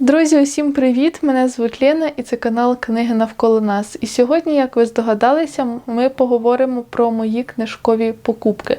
Друзі, усім привіт! Мене звуть Лена і це канал Книги навколо нас. І сьогодні, як ви здогадалися, ми поговоримо про мої книжкові покупки.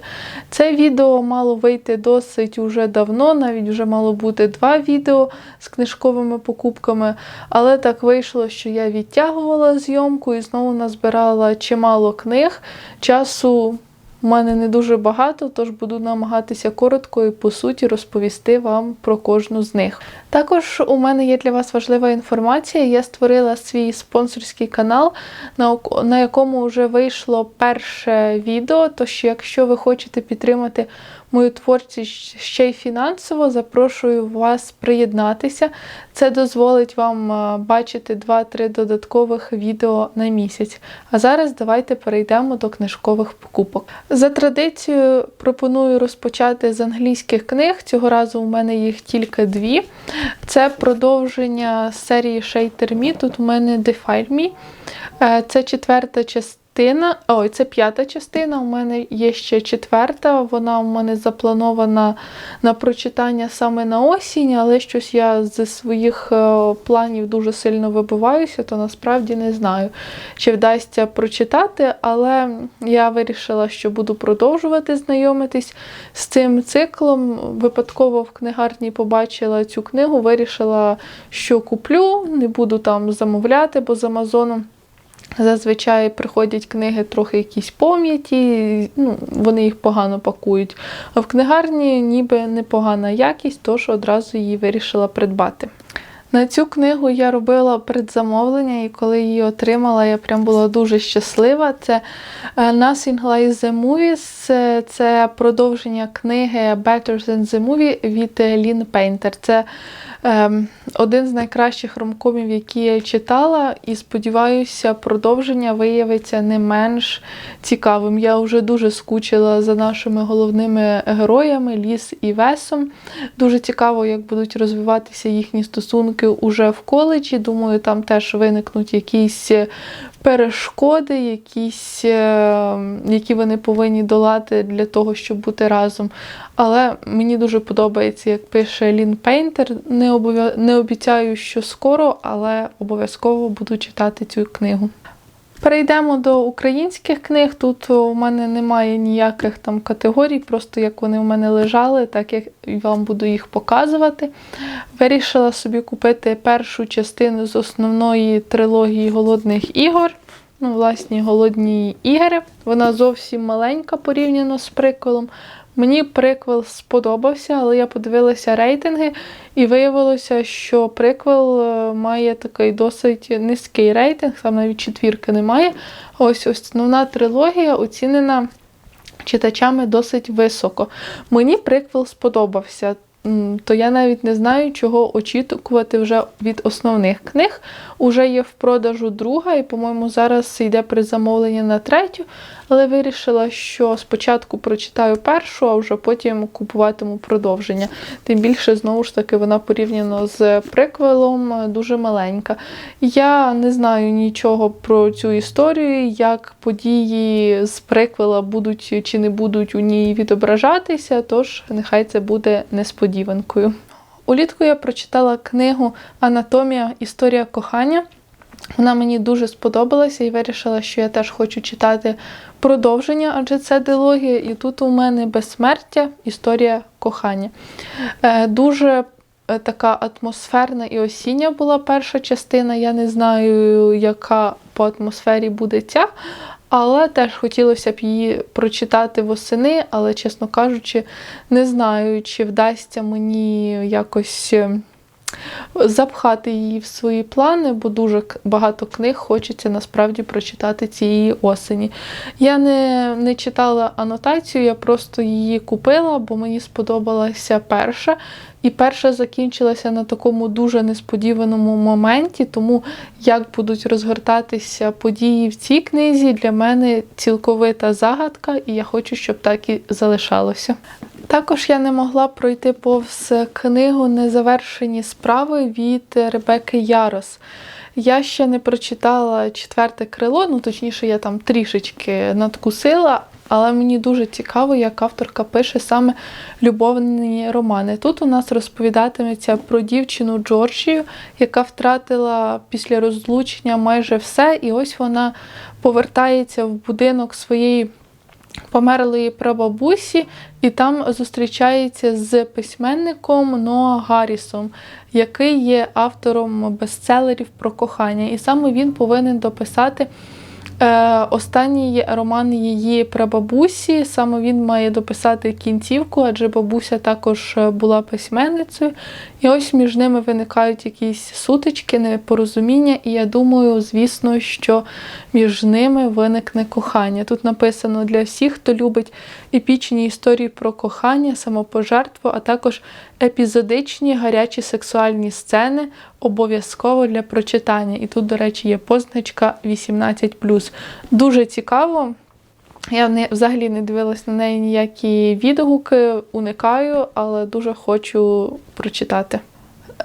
Це відео мало вийти досить уже давно, навіть вже мало бути два відео з книжковими покупками. Але так вийшло, що я відтягувала зйомку і знову назбирала чимало книг. Часу у мене не дуже багато, тож буду намагатися коротко і по суті розповісти вам про кожну з них. Також у мене є для вас важлива інформація. Я створила свій спонсорський канал, на якому вже вийшло перше відео. Тож, якщо ви хочете підтримати мою творчість ще й фінансово, запрошую вас приєднатися. Це дозволить вам е, бачити 2-3 додаткових відео на місяць. А зараз давайте перейдемо до книжкових покупок. За традицією пропоную розпочати з англійських книг. Цього разу у мене їх тільки дві. Це продовження серії Me. Тут у мене Defile Me. Е, Це четверта частина. Ой, це п'ята частина. У мене є ще четверта. Вона у мене запланована на прочитання саме на осінь, але щось я зі своїх е, планів дуже сильно вибиваюся, то насправді не знаю, чи вдасться прочитати, але я вирішила, що буду продовжувати знайомитись з цим циклом. Випадково в книгарні побачила цю книгу, вирішила, що куплю, не буду там замовляти, бо з Амазону. Зазвичай приходять книги трохи якісь пом'яті, ну, вони їх погано пакують. А в книгарні ніби непогана якість, тож одразу її вирішила придбати. На цю книгу я робила предзамовлення, і коли її отримала, я прям була дуже щаслива. Це е, Nothing Like the Movies, це, продовження книги Better Than the Movie від Лін Пейнтер. Це один з найкращих ромкомів, які я читала, і сподіваюся, продовження виявиться не менш цікавим. Я вже дуже скучила за нашими головними героями Ліс і Весом. Дуже цікаво, як будуть розвиватися їхні стосунки уже в коледжі. Думаю, там теж виникнуть якісь перешкоди, якісь, е, які вони повинні долати для того, щоб бути разом. Але мені дуже подобається, як пише Лін Пейнтер. Не, обов'я... не обіцяю, що скоро, але обов'язково буду читати цю книгу. Перейдемо до українських книг. Тут у мене немає ніяких там категорій, просто як вони в мене лежали, так як вам буду їх показувати. Вирішила собі купити першу частину з основної трилогії голодних ігор. Ну, власні, голодні ігри. Вона зовсім маленька порівняно з приквелом. Мені приквел сподобався, але я подивилася рейтинги, і виявилося, що приквел е, має такий досить низький рейтинг, там навіть четвірки немає. Ось основна трилогія оцінена читачами досить високо. Мені приквел сподобався. То я навіть не знаю, чого очікувати вже від основних книг. Уже є в продажу друга, і, по-моєму, зараз йде призамовлення на третю. Але вирішила, що спочатку прочитаю першу, а вже потім купуватиму продовження. Тим більше, знову ж таки, вона порівняно з приквелом дуже маленька. Я не знаю нічого про цю історію, як події з приквела будуть чи не будуть у ній відображатися, тож нехай це буде несподіванкою. Улітку я прочитала книгу Анатомія Історія кохання. Вона мені дуже сподобалася і вирішила, що я теж хочу читати продовження, адже це дилогія. І тут у мене безсмертя, історія кохання. Е, Дуже е, така атмосферна і осіння була перша частина. Я не знаю, яка по атмосфері буде ця. Але теж хотілося б її прочитати восени, але, чесно кажучи, не знаю, чи вдасться мені якось е, запхати її в свої плани, бо дуже багато книг хочеться насправді прочитати цієї осені. Я не, не читала анотацію, я просто її купила, бо мені сподобалася перша. І перша закінчилася на такому дуже несподіваному моменті, тому як будуть розгортатися події в цій книзі, для мене цілковита загадка, і я хочу, щоб так і залишалося. Також я не могла пройти повз книгу Незавершені справи від Ребекки Ярос. Я ще не прочитала четверте крило, ну точніше, я там трішечки надкусила, але мені дуже цікаво, як авторка пише саме любовні романи. Тут у нас розповідатиметься про дівчину Джорджію, яка втратила після розлучення майже все, і ось вона повертається в будинок своєї померлої прабабусі, і там зустрічається з письменником Ноа Гаррісом, який є автором бестселерів про кохання. І саме він повинен дописати. Е, Останній роман її прабабусі, саме він має дописати кінцівку, адже бабуся також е, була письменницею. І ось між ними виникають якісь сутички, непорозуміння, і я думаю, звісно, що між ними виникне кохання. Тут написано для всіх, хто любить епічні історії про кохання, самопожертву, а також епізодичні гарячі сексуальні сцени, обов'язково для прочитання. І тут, до речі, є позначка 18. Дуже цікаво. Я не, взагалі не дивилась на неї ніякі відгуки, уникаю, але дуже хочу прочитати.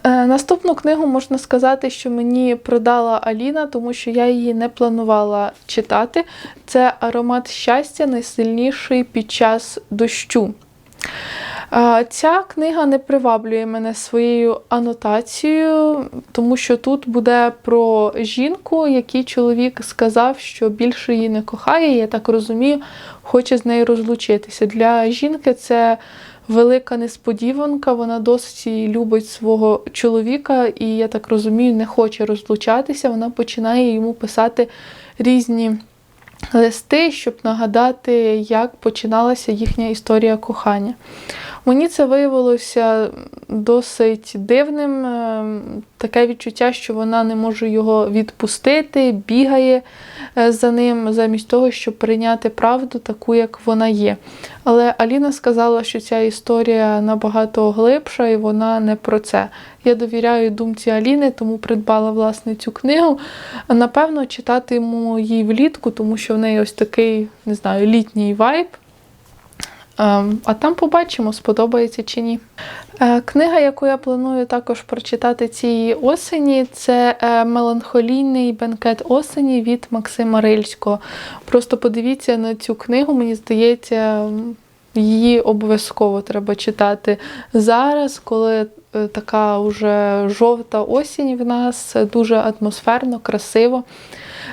Е, Наступну книгу можна сказати, що мені продала Аліна, тому що я її не планувала читати. Це аромат щастя, найсильніший під час дощу. Е, Ця книга не приваблює мене своєю анотацією, тому що тут буде про жінку, який чоловік сказав, що більше її не кохає, я так розумію, хоче з нею розлучитися. Для жінки це велика несподіванка, вона досі любить свого чоловіка, і я так розумію, не хоче розлучатися. Вона починає йому писати різні листи, щоб нагадати, як починалася їхня історія кохання. Мені це виявилося досить дивним. е, Таке відчуття, що вона не може його відпустити, бігає е, за ним, замість того, щоб прийняти правду таку, як вона є. Але Аліна сказала, що ця історія набагато глибша і вона не про це. Я довіряю думці Аліни, тому придбала власне цю книгу. Напевно, читатиму її влітку, тому що в неї ось такий, не знаю, літній вайб. Ем, А там побачимо, сподобається чи ні. Е, Книга, яку я планую також прочитати цієї осені, це е, Меланхолійний бенкет осені від Максима Рильського. Просто подивіться на цю книгу, мені здається, її обов'язково треба читати зараз, коли е, така вже жовта осінь в нас, е, дуже атмосферно, красиво.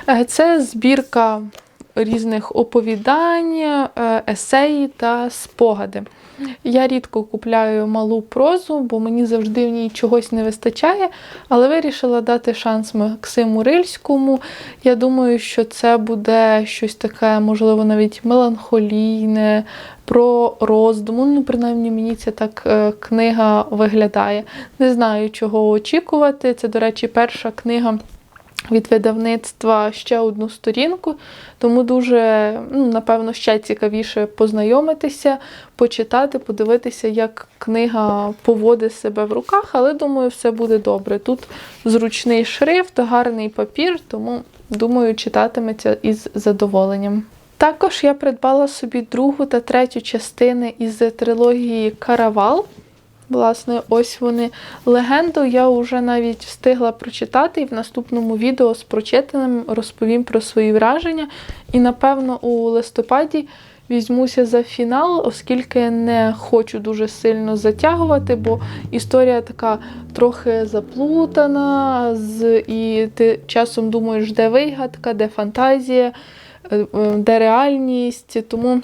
Е, Це збірка різних оповідань, е, есеї та спогади. Я рідко купляю малу прозу, бо мені завжди в ній чогось не вистачає, але вирішила дати шанс Максиму Рильському. Я думаю, що це буде щось таке, можливо, навіть меланхолійне, про роздуму. Ну, принаймні, мені ця так е, книга виглядає. Не знаю, чого очікувати. Це, до речі, перша книга від видавництва ще одну сторінку, тому дуже, ну, напевно, ще цікавіше познайомитися, почитати, подивитися, як книга поводить себе в руках, але думаю, все буде добре. Тут зручний шрифт, гарний папір, тому думаю, читатиметься із задоволенням. Також я придбала собі другу та третю частини із трилогії Каравал. Власне, ось вони. Легенду я вже навіть встигла прочитати, і в наступному відео з прочитаним розповім про свої враження. І, напевно, у листопаді візьмуся за фінал, оскільки не хочу дуже сильно затягувати, бо історія така трохи заплутана, і ти часом думаєш, де вигадка, де фантазія, е, е, де реальність. Тому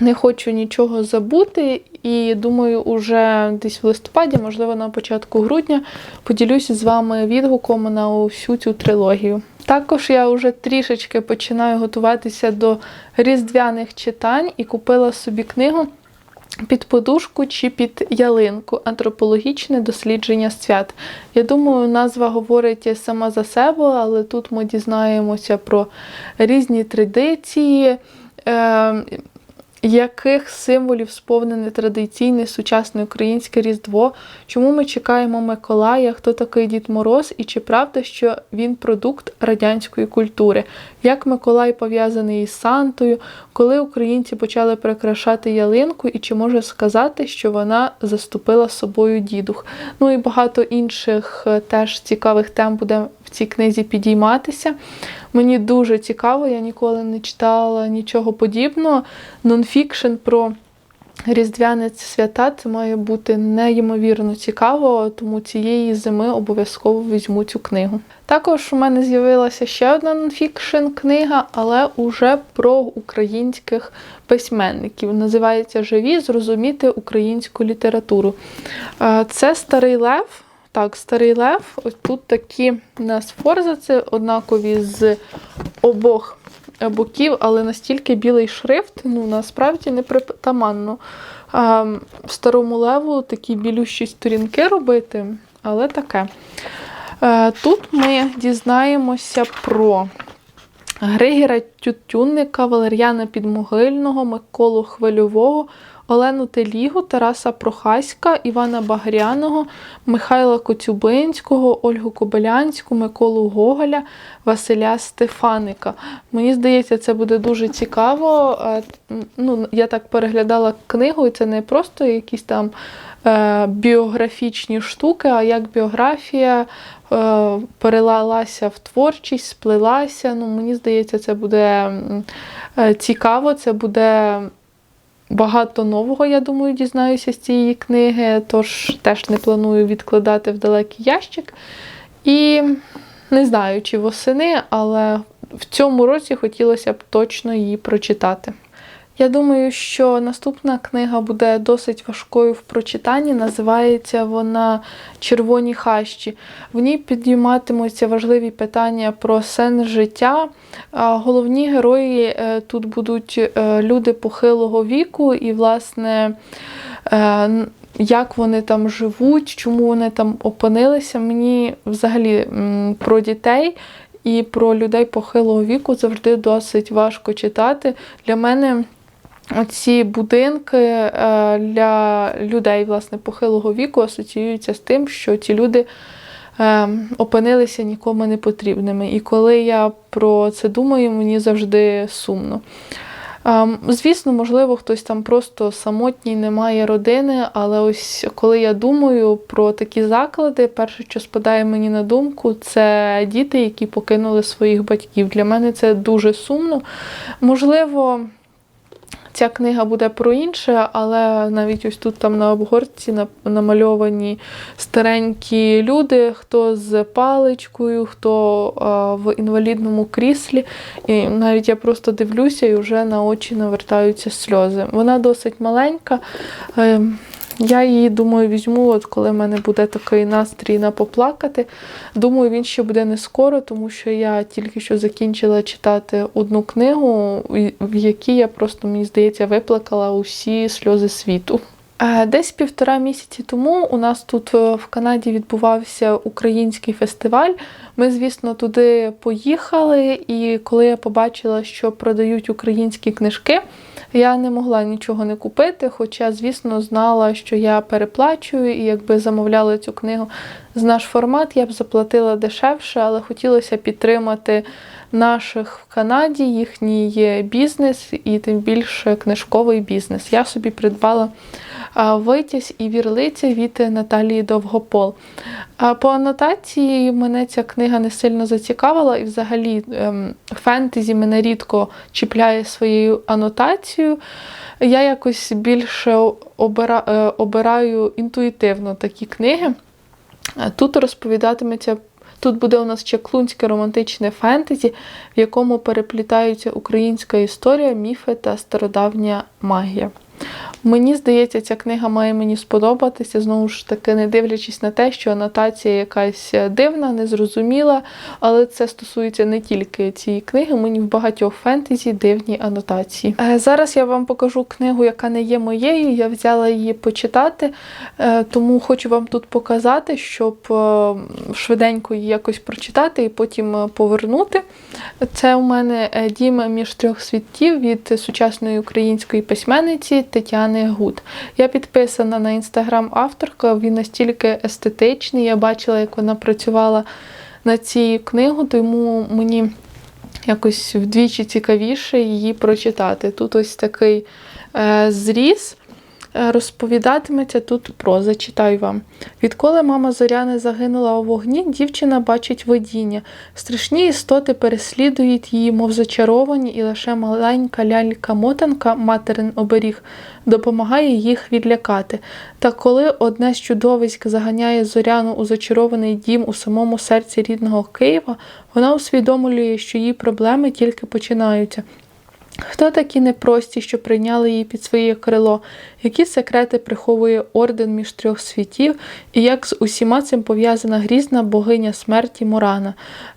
не хочу нічого забути, і думаю, уже десь в листопаді, можливо, на початку грудня, поділюся з вами відгуком на всю цю трилогію. Також я вже трішечки починаю готуватися до різдвяних читань і купила собі книгу під подушку чи під ялинку антропологічне дослідження свят. Я думаю, назва говорить сама за себе, але тут ми дізнаємося про різні традиції. Яких символів сповнене традиційне сучасне українське Різдво? Чому ми чекаємо Миколая? Хто такий Дід Мороз? І чи правда, що він продукт радянської культури? Як Миколай пов'язаний із Сантою? Коли українці почали прикрашати ялинку, і чи може сказати, що вона заступила собою дідух? Ну і багато інших е, теж цікавих тем буде цій книзі підійматися. Мені дуже цікаво, я ніколи не читала нічого подібного. Нонфікшн про Різдвяне свята це має бути неймовірно цікаво, тому цієї зими обов'язково візьму цю книгу. Також у мене з'явилася ще одна нонфікшн книга, але уже про українських письменників. Називається Живі зрозуміти українську літературу. Е, Це старий лев. Так, старий лев. Ось тут такі у нас форзаци однакові з обох боків, але настільки білий шрифт, ну насправді не притаманно. В старому леву такі білющі сторінки робити, але таке. Е, Тут ми дізнаємося про Григіра Тютюнника, Валер'яна Підмогильного, Миколу Хвильового, Олену Телігу, Тараса Прохаська, Івана Багряного, Михайла Коцюбинського, Ольгу Кобилянську, Миколу Гоголя, Василя Стефаника. Мені здається, це буде дуже цікаво. Ну, я так переглядала книгу, і це не просто якісь там е, біографічні штуки, а як біографія е, перелалася в творчість, сплелася. Ну, мені здається, це буде е, цікаво, це буде багато нового, я думаю, дізнаюся з цієї книги, тож теж не планую відкладати в далекий ящик. І не знаю, чи восени, але в цьому році хотілося б точно її прочитати. Я думаю, що наступна книга буде досить важкою в прочитанні. Називається вона Червоні хащі. В ній підійматимуться важливі питання про сенс життя. Головні герої е, тут будуть е, люди похилого віку, і, власне, е, як вони там живуть, чому вони там опинилися. Мені взагалі про дітей. І про людей похилого віку завжди досить важко читати. Для мене Оці будинки е, для людей власне похилого віку асоціюються з тим, що ці люди е, опинилися нікому не потрібними. І коли я про це думаю, мені завжди сумно. Ем, Звісно, можливо, хтось там просто самотній, не має родини, але ось коли я думаю про такі заклади, перше, що спадає мені на думку, це діти, які покинули своїх батьків. Для мене це дуже сумно. Можливо, Ця книга буде про інше, але навіть ось тут там на обгорці намальовані старенькі люди, хто з паличкою, хто в інвалідному кріслі. І навіть я просто дивлюся і вже на очі навертаються сльози. Вона досить маленька. Я її, думаю, візьму, от коли в мене буде такий настрій на поплакати. Думаю, він ще буде не скоро, тому що я тільки що закінчила читати одну книгу, в якій я просто, мені здається, виплакала усі сльози світу. Е, Десь півтора місяці тому у нас тут е, в Канаді відбувався український фестиваль. Ми, звісно, туди поїхали, і коли я побачила, що продають українські книжки, я не могла нічого не купити, хоча, звісно, знала, що я переплачую, і якби замовляла цю книгу з наш формат, я б заплатила дешевше, але хотілося підтримати наших в Канаді, їхній бізнес і тим більше книжковий бізнес. Я собі придбала витязь і вірлиця від Наталії Довгопол. По анотації мене ця книга не сильно зацікавила, і взагалі ем, фентезі мене рідко чіпляє своєю анотацією. Я якось більше е, обираю інтуїтивно такі книги. Тут розповідатиметься. Тут буде у нас чаклунське романтичне фентезі, в якому переплітаються українська історія, міфи та стародавня магія. Мені здається, ця книга має мені сподобатися, знову ж таки, не дивлячись на те, що анотація якась дивна, незрозуміла, але це стосується не тільки цієї книги, мені в багатьох фентезі дивні анотації. Е, Зараз я вам покажу книгу, яка не є моєю. Я взяла її почитати, е, тому хочу вам тут показати, щоб е, швиденько її якось прочитати і потім е, повернути. Це у мене е, дім між трьох світів від сучасної української письменниці Тетяни Гуд. Я підписана на інстаграм авторка, він настільки естетичний. Я бачила, як вона працювала над цією книгою, тому мені якось вдвічі цікавіше її прочитати. Тут ось такий е, зріз. Е, Розповідатиметься тут про зачитаю вам. Відколи мама Зоряни загинула у вогні, дівчина бачить видіння. Страшні істоти переслідують її, мов зачаровані, і лише маленька лялька-мотанка, материн оберіг, допомагає їх відлякати. Та коли одне з чудовиськ заганяє зоряну у зачарований дім у самому серці рідного Києва, вона усвідомлює, що її проблеми тільки починаються. Хто такі непрості, що прийняли її під своє крило? Які секрети приховує орден між трьох світів, і як з усіма цим пов'язана грізна богиня смерті Морана?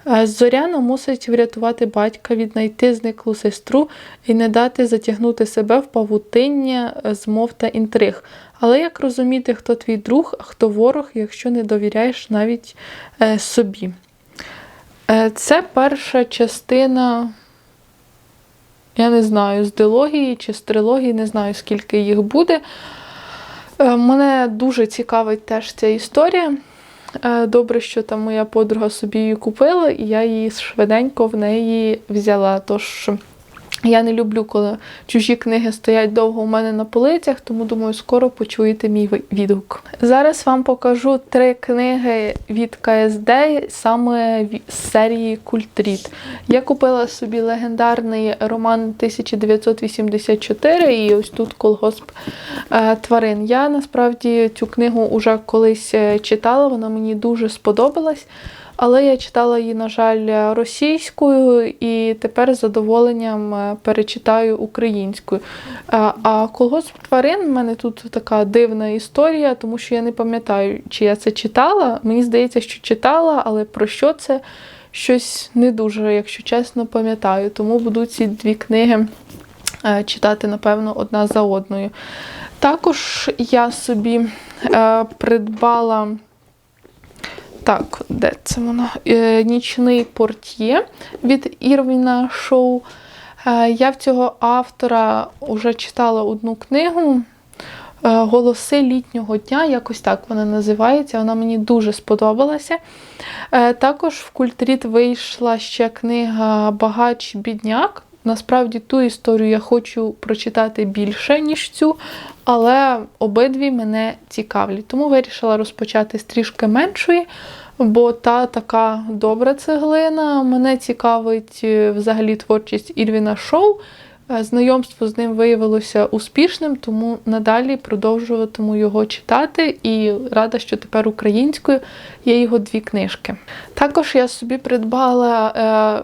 Е, Зоряна мусить врятувати батька, віднайти зниклу сестру і не дати затягнути себе в павутиння е, змов та інтриг. Але як розуміти, хто твій друг, а хто ворог, якщо не довіряєш навіть е, собі? Це перша частина. Я не знаю, з дилогії чи з трилогії, не знаю, скільки їх буде. Е, Мене дуже цікавить теж ця історія. Е, Добре, що там моя подруга собі її купила, і я її швиденько в неї взяла. Тож я не люблю, коли чужі книги стоять довго у мене на полицях, тому думаю, скоро почуєте мій відгук. Зараз вам покажу три книги від КСД, саме з серії Культріт. Я купила собі легендарний роман 1984 і ось тут колгосп е, тварин. Я насправді цю книгу вже колись е, читала, вона мені дуже сподобалась. Але я читала її, на жаль, російською і тепер з задоволенням е, перечитаю українською. А, а колгосп тварин в мене тут така дивна історія, тому що я не пам'ятаю, чи я це читала. Мені здається, що читала, але про що це щось не дуже, якщо чесно, пам'ятаю. Тому буду ці дві книги е, читати, напевно, одна за одною. Також я собі е, придбала. Так, де це воно? Е, Нічний портьє від Ірвіна Шоу. Е, Я в цього автора вже читала одну книгу. е, Голоси літнього дня, якось так вона називається. Вона мені дуже сподобалася. Також в Культріт вийшла ще книга Багач-бідняк. Насправді ту історію я хочу прочитати більше, ніж цю, але обидві мене цікавлять. Тому вирішила розпочати з трішки меншої, бо та така добра цеглина. Мене цікавить е, взагалі творчість Ірвіна Шоу. Е, Знайомство з ним виявилося успішним, тому надалі продовжуватиму його читати і рада, що тепер українською є його дві книжки. Також я собі придбала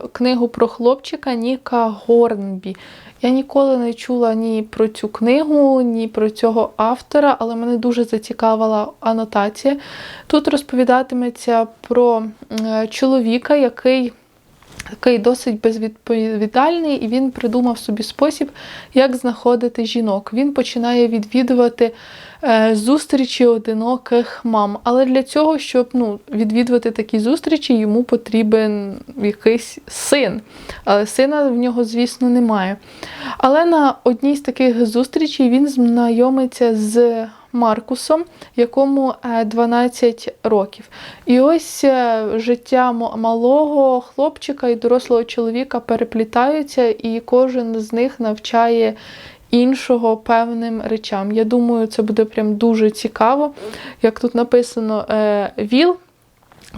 е, книгу про хлопчика Ніка Горнбі. Я ніколи не чула ні про цю книгу, ні про цього автора, але мене дуже зацікавила анотація. Тут розповідатиметься про чоловіка, який такий досить безвідповідальний, і він придумав собі спосіб, як знаходити жінок. Він починає відвідувати зустрічі одиноких мам. Але для цього, щоб ну, відвідувати такі зустрічі, йому потрібен якийсь син. Але сина в нього, звісно, немає. Але на одній з таких зустрічей він знайомиться з Маркусом, якому е, 12 років. І ось е, життя малого хлопчика і дорослого чоловіка переплітаються, і кожен з них навчає іншого певним речам. Я думаю, це буде прям дуже цікаво. Як тут написано, е, Віл.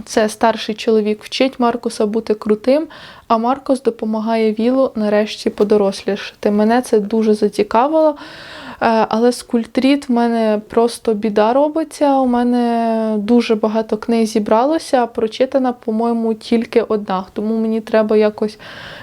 Це старший чоловік вчить Маркуса бути крутим, а Маркус допомагає Вілу нарешті подорослішати. Мене це дуже зацікавило. Е, Але з культріт в мене просто біда робиться. У мене дуже багато книг зібралося, а прочитана, по-моєму, тільки одна. Тому мені треба якось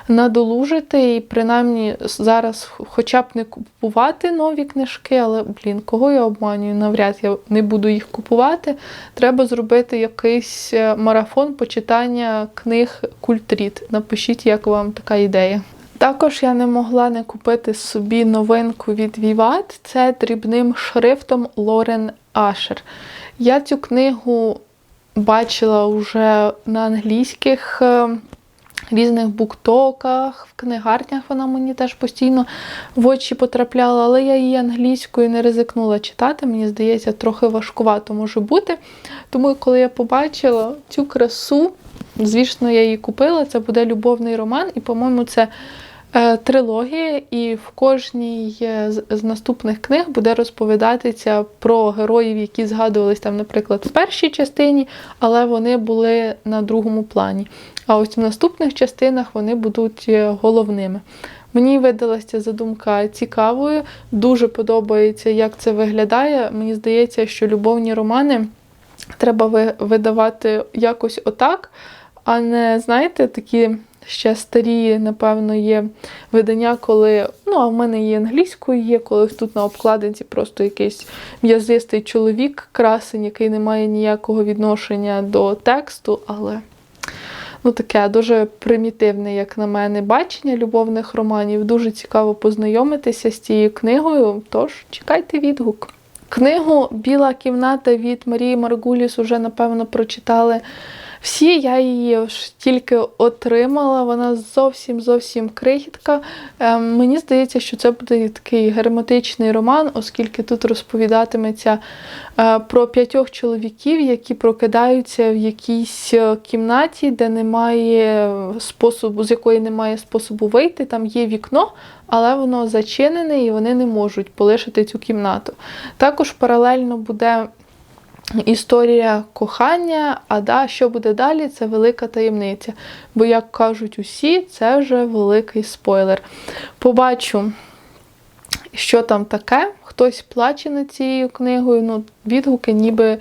надолужити і принаймні зараз хоча б не купувати нові книжки, але блін, кого я обманюю? Навряд я не буду їх купувати. Треба зробити якийсь е, марафон почитання книг культріт. Напишіть, як вам така ідея. Також я не могла не купити собі новинку від Vivat. Це дрібним шрифтом Лорен Ашер. Я цю книгу бачила вже на англійських е, різних буктоках, в книгарнях вона мені теж постійно в очі потрапляла, але я її англійською не ризикнула читати. Мені здається, трохи важкувато може бути. Тому, коли я побачила цю красу, звісно, я її купила. Це буде любовний роман, і, по-моєму, це трилогія, і в кожній е, з- з наступних книг буде розповідатися про героїв, які згадувались там, наприклад, в першій частині, але вони були на другому плані. А ось в наступних частинах вони будуть е, головними. Мені видалася задумка цікавою, дуже подобається, як це виглядає. Мені здається, що любовні романи треба видавати якось отак, а не, знаєте, такі ще старі, напевно, є видання, коли. Ну, а в мене є англійською, є, коли тут на обкладинці просто якийсь м'язистий чоловік, красень, який не має ніякого відношення до тексту, але. Ну, таке дуже примітивне, як на мене, бачення любовних романів. Дуже цікаво познайомитися з цією книгою. Тож чекайте відгук. Книгу Біла кімната від Марії Маргуліс уже, напевно, прочитали всі. Я її ж тільки отримала. Вона зовсім зовсім крихітка. Ем, мені здається, що це буде такий герметичний роман, оскільки тут розповідатиметься е, про п'ятьох чоловіків, які прокидаються в якійсь е, кімнаті, де немає способу, з якої немає способу вийти. Там є вікно, але воно зачинене і вони не можуть полишити цю кімнату. Також паралельно буде історія кохання, а да, що буде далі, це велика таємниця. Бо, як кажуть усі, це вже великий спойлер. Побачу, що там таке. Хтось плаче над цією книгою. Ну, відгуки ніби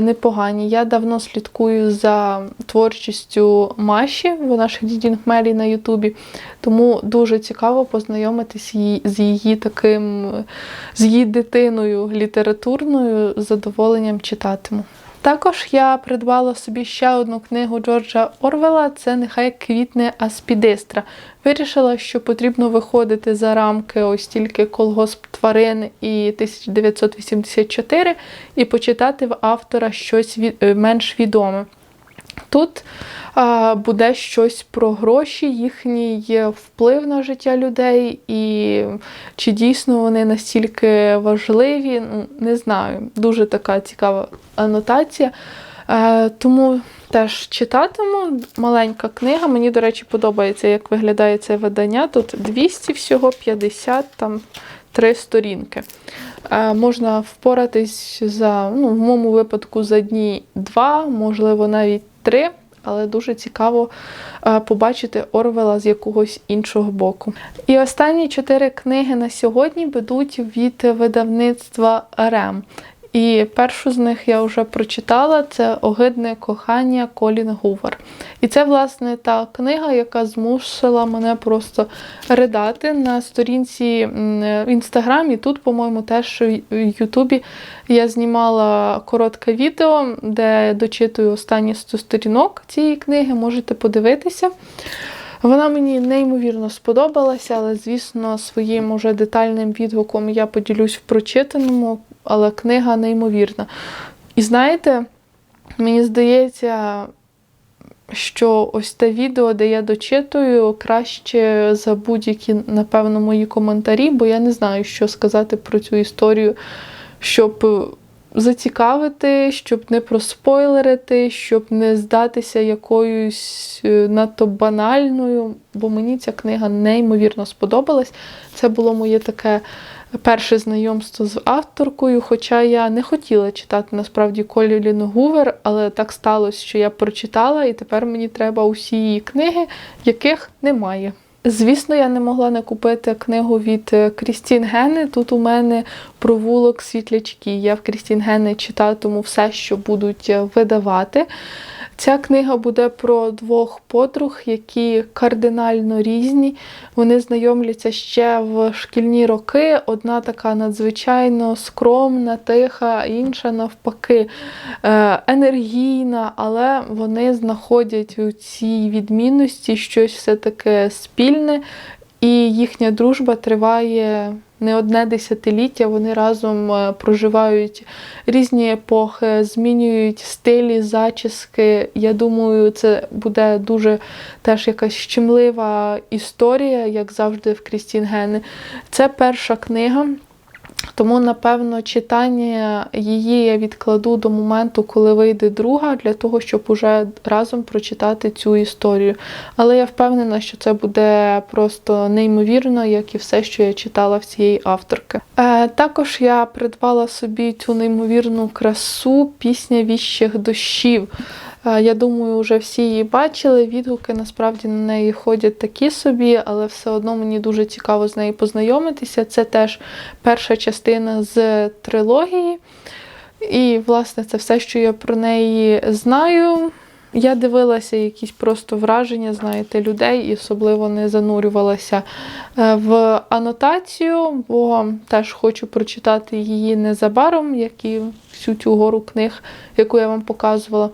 непогані. Я давно слідкую за творчістю Маші, ж Дідінг Мері на Ютубі. Тому дуже цікаво познайомитись з її таким, е, з її дитиною літературною, задоволенням читатиму. Також я придбала собі ще одну книгу Джорджа Орвела це Нехай квітне Аспідистра. Вирішила, що потрібно виходити за рамки ось тільки колгосп тварин і 1984 і почитати в автора щось від, е, менш відоме. Тут а, буде щось про гроші, їхній вплив на життя людей, і чи дійсно вони настільки важливі, не знаю. Дуже така цікава анотація. Е, тому теж читатиму. Маленька книга. Мені, до речі, подобається, як виглядає це видання. Тут 200 всього 50, там три сторінки. Е, можна впоратись за, ну, в моєму випадку, за дні два, можливо, навіть три. Але дуже цікаво е, побачити Орвела з якогось іншого боку. І останні чотири книги на сьогодні ведуть від видавництва Рем. І першу з них я вже прочитала це Огидне кохання Колін Гувер. І це, власне, та книга, яка змусила мене просто ридати на сторінці в інстаграмі. Тут, по-моєму, теж в Ютубі я знімала коротке відео, де дочитую останні 100 сторінок цієї книги. Можете подивитися. Вона мені неймовірно сподобалася, але, звісно, своїм уже детальним відгуком я поділюсь в прочитаному, але книга неймовірна. І знаєте, мені здається, що ось те відео, де я дочитую, краще за будь-які, напевно, мої коментарі, бо я не знаю, що сказати про цю історію, щоб зацікавити, щоб не проспойлерити, щоб не здатися якоюсь е, надто банальною, бо мені ця книга неймовірно сподобалась. Це було моє таке перше знайомство з авторкою, хоча я не хотіла читати насправді Колі Гувер, але так сталося, що я прочитала, і тепер мені треба усі її книги, яких немає. Звісно, я не могла не купити книгу від е, Крістін Гени. Тут у мене провулок світлячки. Я в Крістін Гени читатиму все, що будуть е, видавати. Ця книга буде про двох подруг, які кардинально різні. Вони знайомляться ще в шкільні роки. Одна така надзвичайно скромна, тиха, інша навпаки е, енергійна, але вони знаходять у цій відмінності щось все-таки спільне, і їхня дружба триває не одне десятиліття. Вони разом е, проживають різні епохи, змінюють стилі, зачіски. Я думаю, це буде дуже теж якась щемлива історія, як завжди в Крістін Гени. Це перша книга. Тому, напевно, читання її я відкладу до моменту, коли вийде друга, для того, щоб уже разом прочитати цю історію. Але я впевнена, що це буде просто неймовірно, як і все, що я читала в цієї авторки. Е, також я придбала собі цю неймовірну красу пісня віщих дощів. Е, Я думаю, вже всі її бачили. Відгуки насправді на неї ходять такі собі, але все одно мені дуже цікаво з нею познайомитися. Це теж перша частина з трилогії. І, власне, це все, що я про неї знаю. Я дивилася якісь просто враження, знаєте, людей і особливо не занурювалася е, в анотацію, бо теж хочу прочитати її незабаром, як і всю цю гору книг, яку я вам показувала.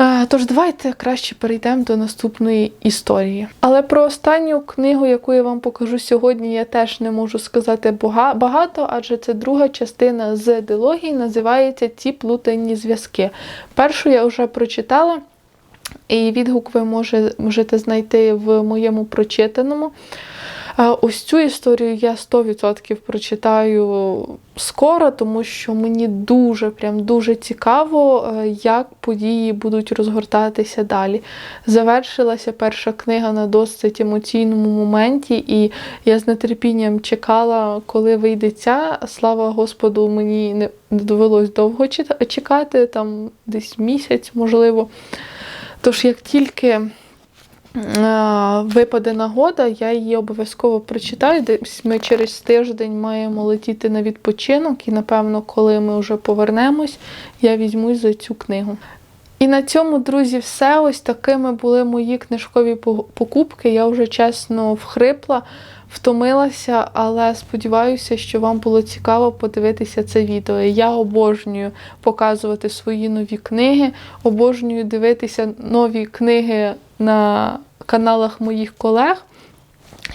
Е, Тож давайте краще перейдемо до наступної історії. Але про останню книгу, яку я вам покажу сьогодні, я теж не можу сказати багато, адже це друга частина з дилогії, називається Ці плутані зв'язки. Першу я вже прочитала, і відгук ви можете знайти в моєму прочитаному. Ось цю історію я 100% прочитаю скоро, тому що мені дуже, прям дуже цікаво, е, як події будуть розгортатися далі. Завершилася перша книга на досить емоційному моменті, і я з нетерпінням чекала, коли вийде ця. Слава Господу, мені не довелось довго чекати, там десь місяць, можливо. Тож, як тільки випаде нагода, я її обов'язково прочитаю. Десь ми через тиждень маємо летіти на відпочинок, і напевно, коли ми вже повернемось, я візьмусь за цю книгу. І на цьому, друзі, все. Ось такими були мої книжкові покупки. Я вже чесно вхрипла, втомилася, але сподіваюся, що вам було цікаво подивитися це відео. Я обожнюю показувати свої нові книги, обожнюю дивитися нові книги на каналах моїх колег.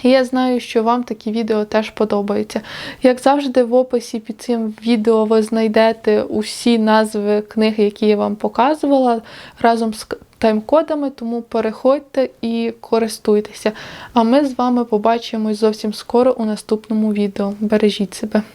І я знаю, що вам такі відео теж подобаються. Як завжди, в описі під цим відео ви знайдете усі назви книг, які я вам показувала, разом з тайм-кодами, тому переходьте і користуйтеся. А ми з вами побачимось зовсім скоро у наступному відео. Бережіть себе!